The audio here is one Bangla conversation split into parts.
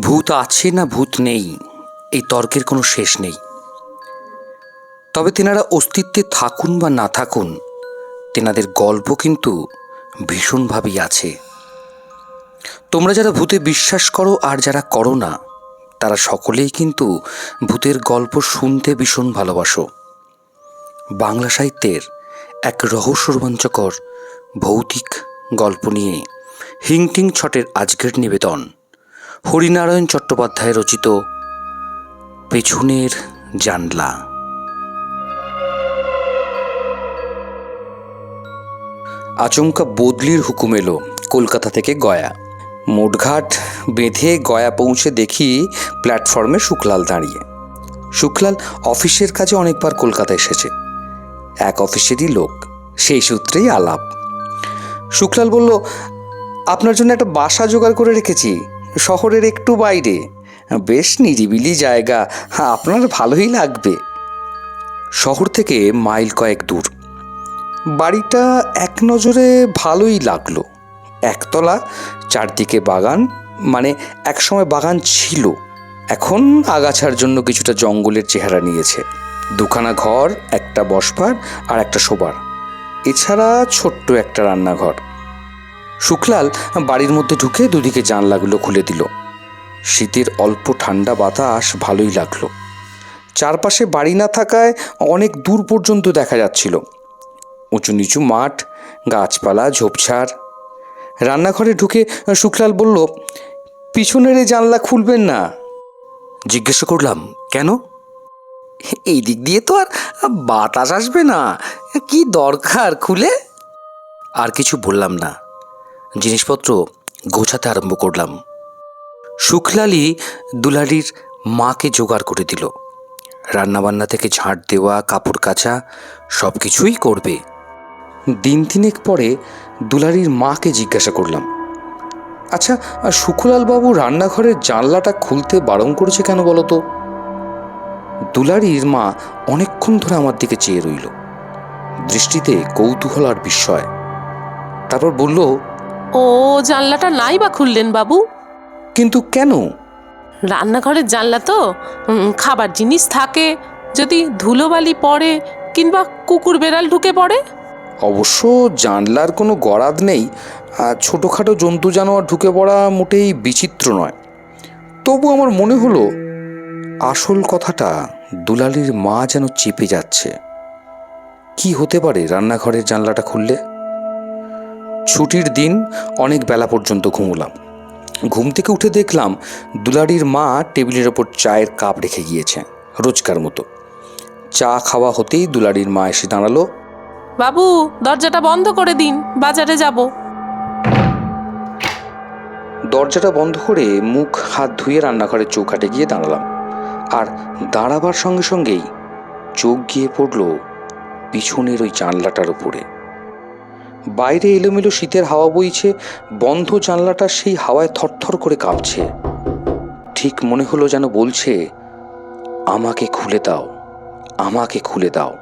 ভূত আছে না ভূত নেই, এই তর্কের কোনো শেষ নেই। তবে তেনারা অস্তিত্বে থাকুন বা না থাকুন, তেনাদের গল্প কিন্তু ভীষণভাবেই আছে। তোমরা যারা ভূতে বিশ্বাস করো আর যারা করো না, তারা সকলেই কিন্তু ভূতের গল্প শুনতে ভীষণ ভালোবাসো। বাংলা সাহিত্যের এক রহস্য রোমাঞ্চকর ভৌতিক গল্প নিয়ে হিংটিং ছটের আজকের নিবেদন। হরিনারায়ণ চট্টোপাধ্যায় রচিত পেছনের জানলা। আচমকা বদলির হুকুম এলো কলকাতা থেকে গয়া। মোটঘাট বেঁধে গয়া পৌঁছে দেখি প্ল্যাটফর্মে শুক্লাল দাঁড়িয়ে। শুক্লাল অফিসের কাজে অনেকবার কলকাতা এসেছে। এক অফিসেরই লোক, সেই সূত্রেই আলাপ। শুক্লাল বলল, আপনার জন্য একটা বাসা জোগাড় করে রেখেছি। শহরের একটু বাইরে। বেশ নিরিবিলি জায়গা। আপনার ভালোই লাগবে। শহর থেকে মাইল কয়েক দূর। বাড়িটা এক নজরে ভালোই লাগল। একতলা, চারদিকে বাগান মানে একসময় বাগান ছিল। এখন আগাছার জন্য কিছুটা জঙ্গলের চেহারা নিয়েছে। দুখানা ঘর, একটা বসবার আর একটা শোবার। এছাড়া ছোট্ট একটা রান্নাঘর। শুক্লাল বাড়ির মধ্যে ঢুকে দুদিকে জানলাগুলো খুলে দিল। শীতের অল্প ঠান্ডা বাতাস ভালোই লাগল। চারপাশে বাড়ি না থাকায় অনেক দূর পর্যন্ত দেখা যাচ্ছিল। উঁচু নিচু মাঠ, গাছপালা, ঝোপঝাড়। রান্নাঘরে ঢুকে শুক্লাল বলল, পিছনের এই জানলা খুলবেন না। জিজ্ঞাসা করলাম, কেন? এই দিক দিয়ে তো আর বাতাস আসবে না। কি দরকার খুলে? আর কিছু বললাম না। জিনিসপত্র গোছাতে আরম্ভ করলাম। শুক্লালি দুলারির মাকে জোগাড় করে দিল। রান্নাবান্না থেকে ঝাঁট দেওয়া, কাপড় কাচা সব কিছুই করবে। দিন তিনেক পরে দুলারির মাকে জিজ্ঞাসা করলাম আচ্ছা সুখলাল বাবু রান্নাঘরের জানলাটা খুলতে বারণ করেছে কেন বলো তো? দুলারির মা অনেকক্ষণ ধরে আমার দিকে চেয়ে রইল। দৃষ্টিতে কৌতূহল আর বিস্ময়। তারপর বলল ও জানলাটা নাই বা খুললেন বাবু। কিন্তু কেন? রান্নাঘরের জানলা তো উম, খাবার জিনিস থাকে যদি ধুলোবালি পড়ে কিংবা কুকুর বেড়াল ঢুকে পড়ে। অবশ্য জানলার কোনো গরাদ নেই আর ছোটোখাটো জন্তু জানোয়ার ঢুকে পড়া মোটেই বিচিত্র নয়। তবু আমার মনে হলো আসল কথাটা দুলালির মা যেন চেপে যাচ্ছে। কি হতে পারে রান্নাঘরের জানলাটা খুললে? ছুটির দিন অনেক বেলা পর্যন্ত ঘুমলাম। ঘুম থেকে উঠে দেখলাম দুলারির মা টেবিলের ওপর চায়ের কাপ রেখে গিয়েছে রোজকার মতো। চা খাওয়া হতেই দুলারির মা এসে দাঁড়াল। বাবু দরজাটা বন্ধ করে দিন বাজারে যাব। দরজাটা বন্ধ করে মুখ হাত ধুয়ে রান্নাঘরের চৌকাটে গিয়ে দাঁড়ালাম। আর দাঁড়াবার সঙ্গে সঙ্গেই চোখ গিয়ে পড়ল পিছনের ওই জানলাটার উপরে। বাইরে এলোমেলো শীতের হাওয়া বইছে, বন্ধ জানলাটা সেই হাওয়ায় থরথর করে কাঁপছে। ঠিক মনে হলো যেন বলছে, আমাকে খুলে দাও, আমাকে খুলে দাও।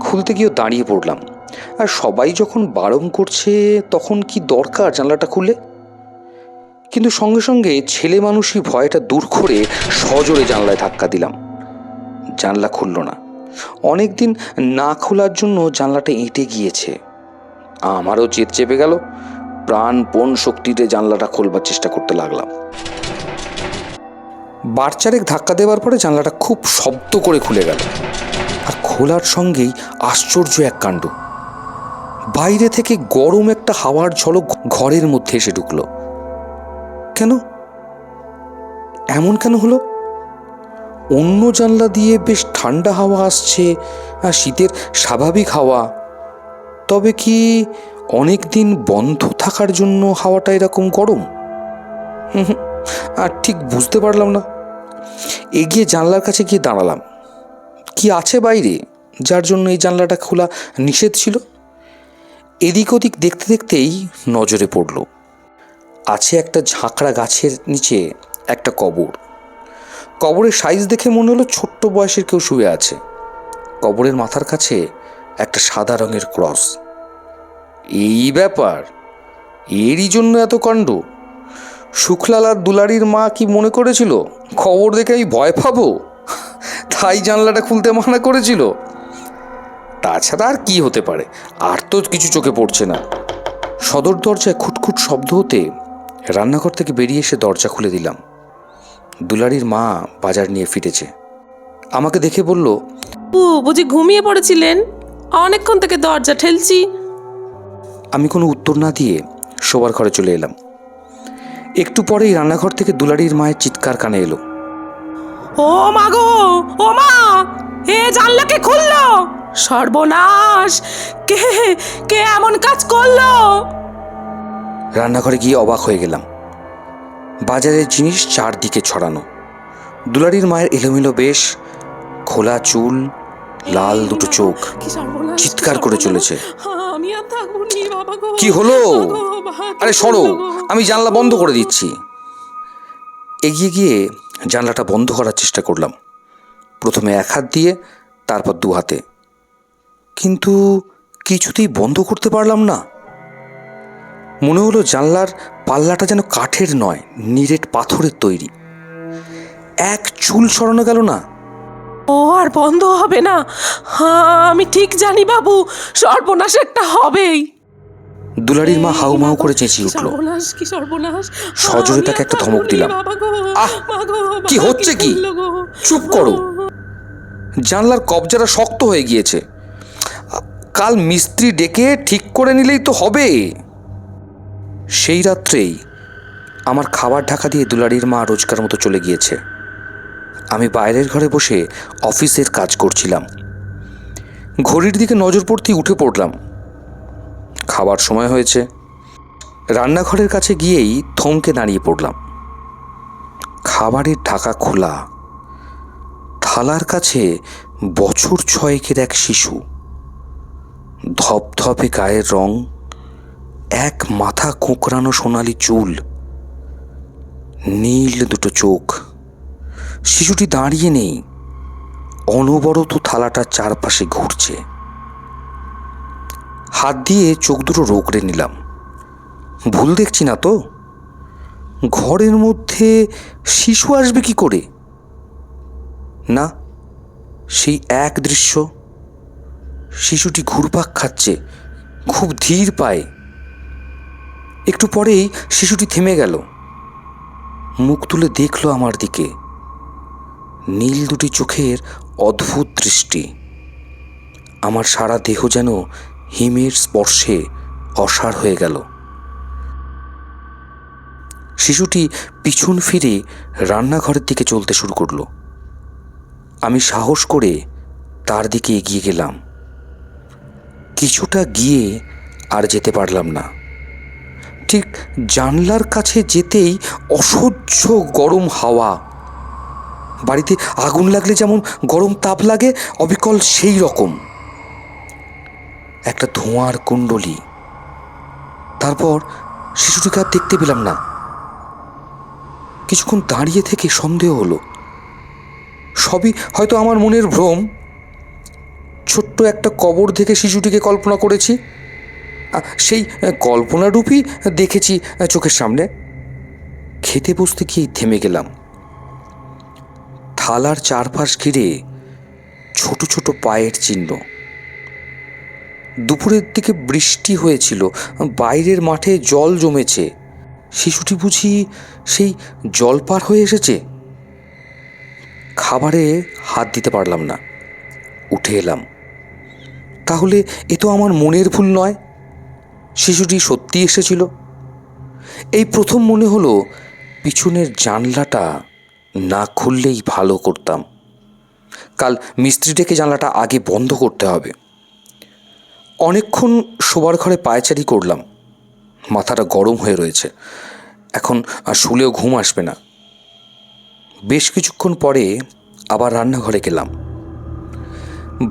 খুলতে গিয়েও দাঁড়িয়ে পড়লাম। আর সবাই যখন বারণ করছে, তখন কি দরকার জানলাটা খুলে কিন্তু সঙ্গে সঙ্গে ছেলে মানুষই ভয়টা দূর করে সজোরে জানলায় ধাক্কা দিলাম। জানলা খুলল না। অনেক দিন না খোলার জন্য জানলাটা এঁটে গিয়েছে। আমারও জেদ চেপে গেল। প্রাণপণ শক্তিতে জানলাটা খোলবার চেষ্টা করতে লাগলাম। বারচারেক ধাক্কা দেওয়ার পরে জানলাটা খুব শব্দ করে খুলে গেল। আর খোলার সঙ্গেই আশ্চর্য এক কাণ্ড। বাইরে থেকে গরম একটা হাওয়ার ঝলক ঘরের মধ্যে এসে ঢুকলো। কেন? এমন কেন হলো? অন্য জানলা দিয়ে বেশ ঠান্ডা হাওয়া আসছে, আর শীতের স্বাভাবিক হাওয়া তবে কি অনেক দিন বন্ধ থাকার জন্য হাওয়াটা এরকম গরম? আর ঠিক বুঝতে পারলাম না। এগিয়ে জানলার কাছে গিয়ে দাঁড়ালাম। কি আছে বাইরে, যার জন্য এই জানলাটা খোলা নিষেধ ছিল? এদিক ওদিক দেখতে দেখতেই নজরে পড়ল। আছে একটা ঝাঁকড়া গাছের নিচে একটা কবর। কবরের সাইজ দেখে মনে হলো ছোট্ট বয়সের কেউ শুয়ে আছে। কবরের মাথার কাছে একটা সাদা রঙের ক্রস। এই ব্যাপার? এরই জন্য এত কাণ্ড? শুক্লাল আর দুলারির মা কি মনে করেছিল, খবর দেখে আমি ভয় পাবো? তাই জানলাটা খুলতে মানা করেছিল। তাছাড়া আর কি হতে পারে? আর তো কিছু চোখে পড়ছে না। সদর দরজায় খুটখুট শব্দ হতে রান্নাঘর থেকে বেরিয়ে এসে দরজা খুলে দিলাম। দুলারির মা বাজার নিয়ে ফিরেছে। আমাকে দেখে বলল ও বুঝি ঘুমিয়ে পড়েছিলেন? অনেকক্ষণ থেকে দরজা ঠেলছি। আমি কোনো উত্তর না দিয়ে শোবার ঘরে চলে এলাম। একটু পরেই রান্নাঘর থেকে দুলারির মায়ের চিৎকার কানে এলো। ও মা গো ও মা এ জানলাকে খুললো? সর্বনাশ কে কে এমন কাজ করল? রান্নাঘরে গিয়ে অবাক হয়ে গেলাম। বাজারের জিনিস চারদিকে ছড়ানো। দুলারির মায়ের এলোমেলো বেশ খোলা চুল লাল দুটো চোখ চিৎকার করে চলেছে। কি হলো? আরে সরো আমি জানলা বন্ধ করে দিচ্ছি। এগিয়ে গিয়ে জানলাটা বন্ধ করার চেষ্টা করলাম। প্রথমে এক হাত দিয়ে তারপর দু হাতে। কিন্তু কিছুতেই বন্ধ করতে পারলাম না। মনে হলো জানলার পাল্লাটা যেন কাঠের নয় নিরেট পাথরের তৈরি। এক চুল সরানো গেল না। ও আর বন্ধ হবে না। হ্যাঁ আমি ঠিক জানি বাবু সর্বনাশ একটা হবেই। দুলারির মা হাউ মাউ করে চেঁচিয়ে উঠল। সজোরে তাকে একটা ধমক দিলাম। আহ, কি হচ্ছে কি? চুপ করো। জানলার কবজাটা শক্ত হয়ে গিয়েছে। কাল মিস্ত্রি ডেকে ঠিক করে নিলেই তো হবে। সেই রাত্রেই আমার খাবার ঢাকা দিয়ে দুলারির মা রোজকার মতো চলে গিয়েছে। আমি বাইরের ঘরে বসে অফিসের কাজ করছিলাম। ঘড়ির দিকে নজর পড়তেই উঠে পড়লাম। খাবার সময় হয়েছে। রান্নাঘরের কাছে গিয়েই থমকে দাঁড়িয়ে পড়লাম। খাবারের ঢাকা খোলা। থালার কাছে বছর ছয়েকের এক শিশু। ধপধপে গায়ের রং, এক মাথা কোঁকড়ানো সোনালি চুল, নীল দুটো চোখ। শিশুটি দাঁড়িয়ে নেই। অনবরত থালাটার চারপাশে ঘুরছে। হাত দিয়ে চোখ দুটো রোগড়ে নিলাম। ভুল দেখছি না তো? ঘরের মধ্যে শিশু আসবে কি করে? না, সেই এক দৃশ্য। শিশুটি ঘুরপাক খাচ্ছে, খুব ধীর পায়। একটু পরেই শিশুটি থেমে গেল। মুখ তুলে দেখল আমার দিকে। নীল দুটি চোখের অদ্ভুত দৃষ্টি। আমার সারা দেহ যেন হিমের স্পর্শে অসাড় হয়ে গেল। শিশুটি পিছন ফিরে রান্নাঘরের দিকে চলতে শুরু করল। আমি সাহস করে তার দিকে এগিয়ে গেলাম। কিছুটা গিয়ে আর যেতে পারলাম না। ঠিক জানলার কাছে যেতেই অসহ্য গরম হাওয়া বাড়িতে আগুন লাগলে যেমন গরম তাপ লাগে, অবিকল সেই রকম। একটা ধোঁয়ার কুণ্ডলি। তারপর শিশুটিকে আর দেখতে পেলাম না। কিছুক্ষণ দাঁড়িয়ে থেকে সন্দেহ হলো। সবই হয়তো আমার মনের ভ্রম। ছোট্ট একটা কবর থেকে শিশুটিকে কল্পনা করেছি। সেই কল্পনারূপই দেখেছি চোখের সামনে। খেতে বসতে গিয়ে থেমে গেলাম। থালার চারপাশ ঘিরে ছোট ছোট পায়ের চিহ্ন। দুপুরের দিকে বৃষ্টি হয়েছিল, বাইরের মাঠে জল জমেছে। শিশুটি বুঝি সেই জল পার হয়ে এসেছে? খাবারে হাত দিতে পারলাম না। উঠে এলাম। তাহলে এ তো আমার মনের ভুল নয়। শিশুটি সত্যি এসেছিল। এই প্রথম মনে হলো পিছনের জানলাটা না খুললেই ভালো করতাম। কাল মিস্ত্রি ডেকে জানলাটা আগে বন্ধ করতে হবে। অনেকক্ষণ শোবার ঘরে পায়চারি করলাম। মাথাটা গরম হয়ে রয়েছে। এখন আর শুলেও ঘুম আসবে না। বেশ কিছুক্ষণ পরে আবার রান্নাঘরে গেলাম।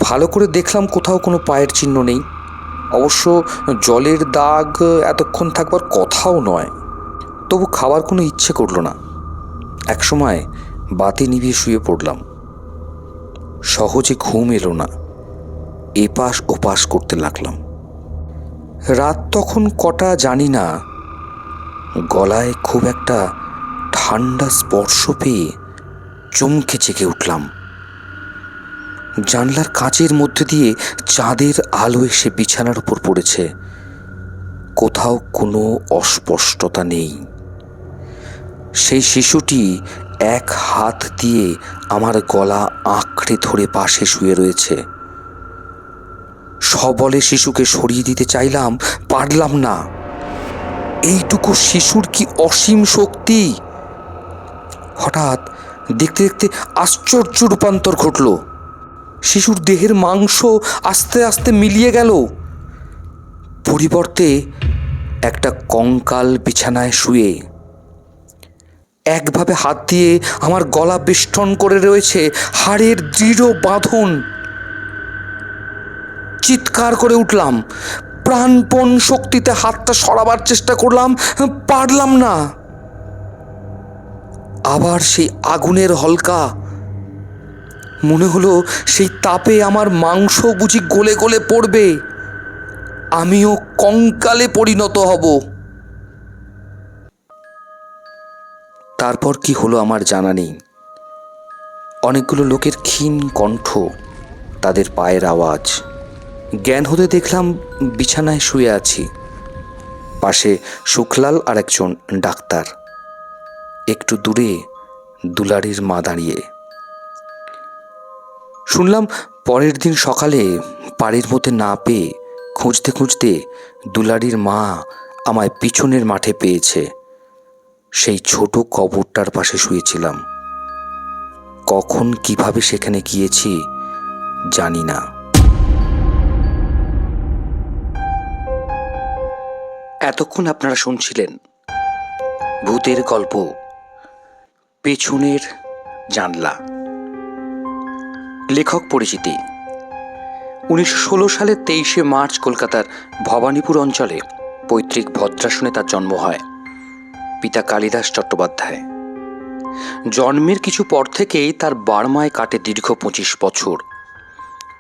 ভালো করে দেখলাম কোথাও কোনো পায়ের চিহ্ন নেই। অবশ্য জলের দাগ এতক্ষণ থাকবার কথাও নয়। তবু খাবার কোনো ইচ্ছে করল না। একসময় বাতি নিভিয়ে শুয়ে পড়লাম। সহজে ঘুম এলো না। এপাশ ওপাশ করতে লাগলাম। রাত তখন কটা জানি না। গলায় খুব একটা ঠান্ডা স্পর্শ পেয়ে চমকে জেগে উঠলাম। জানলার কাঁচের মধ্যে দিয়ে চাঁদের আলো এসে বিছানার উপর পড়েছে। কোথাও কোনো অস্পষ্টতা নেই। সেই শিশুটি এক হাত দিয়ে আমার গলা আঁকড়ে ধরে পাশে শুয়ে রয়েছে। সবলে শিশুকে সরিয়ে দিতে চাইলাম, পারলাম না। এইটুকু শিশুর কি অসীম শক্তি? হঠাৎ দেখতে দেখতে আশ্চর্য রূপান্তর ঘটল। শিশুর দেহের মাংস আস্তে আস্তে মিলিয়ে গেল। পরিবর্তে একটা কঙ্কাল বিছানায় শুয়ে একভাবে হাত দিয়ে আমার গলা বেষ্টন করে রয়েছে হাড়ের দৃঢ় বাঁধন। চিৎকার করে উঠলাম। প্রাণপণ শক্তিতে হাতটা সরাবার চেষ্টা করলাম, পারলাম না। আবার সেই আগুনের হলকা, মনে হলো সেই তাপে আমার মাংস বুঝি গলে গলে পড়বে। আমিও কঙ্কালে পরিণত হব। তারপর কি হলো আমার জানা নেই। অনেকগুলো লোকের ক্ষীণ কণ্ঠ, তাদের পায়ের আওয়াজ, জ্ঞান হতে দেখলাম বিছানায় শুয়ে আছি। পাশে সুখলাল আর একজন ডাক্তার, একটু দূরে দুলারির মা দাঁড়িয়ে। শুনলাম পরের দিন সকালে বাড়ির মধ্যে না পেয়ে খুঁজতে খুঁজতে দুলারির মা আমায় পিছনের মাঠে পেয়েছে। সেই ছোট কবরটার পাশে শুয়েছিলাম। কখন কীভাবে সেখানে গিয়েছি জানি না। এতক্ষণ আপনারা শুনছিলেন ভূতের গল্প, পেছনের জানলা। লেখক পরিচিতি, উনিশশো সালের তেইশে মার্চ কলকাতার ভবানীপুর অঞ্চলে পৈতৃক ভদ্রাসনে তার জন্ম হয়। পিতা কালিদাস চট্টোপাধ্যায়। জন্মের কিছু পর থেকেই তার বার্মায় কাটে দীর্ঘ পঁচিশ বছর।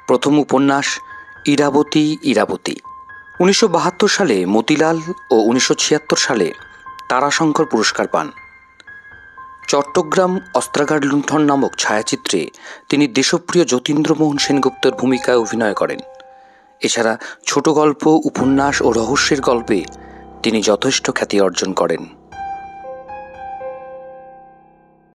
প্রথম উপন্যাস, ইরাবতী ইরাবতী। উনিশশো বাহাত্তর সালে মতিলাল ও উনিশশো ছিয়াত্তর সালে তারাশঙ্কর পুরস্কার পান। চট্টগ্রাম অস্ত্রাগার লুণ্ঠন নামক ছায়াচিত্রে তিনি দেশপ্রিয় যতীন্দ্রমোহন সেনগুপ্তর ভূমিকায় অভিনয় করেন। এছাড়া ছোট গল্প উপন্যাস ও রহস্যের গল্পে তিনি যথেষ্ট খ্যাতি অর্জন করেন।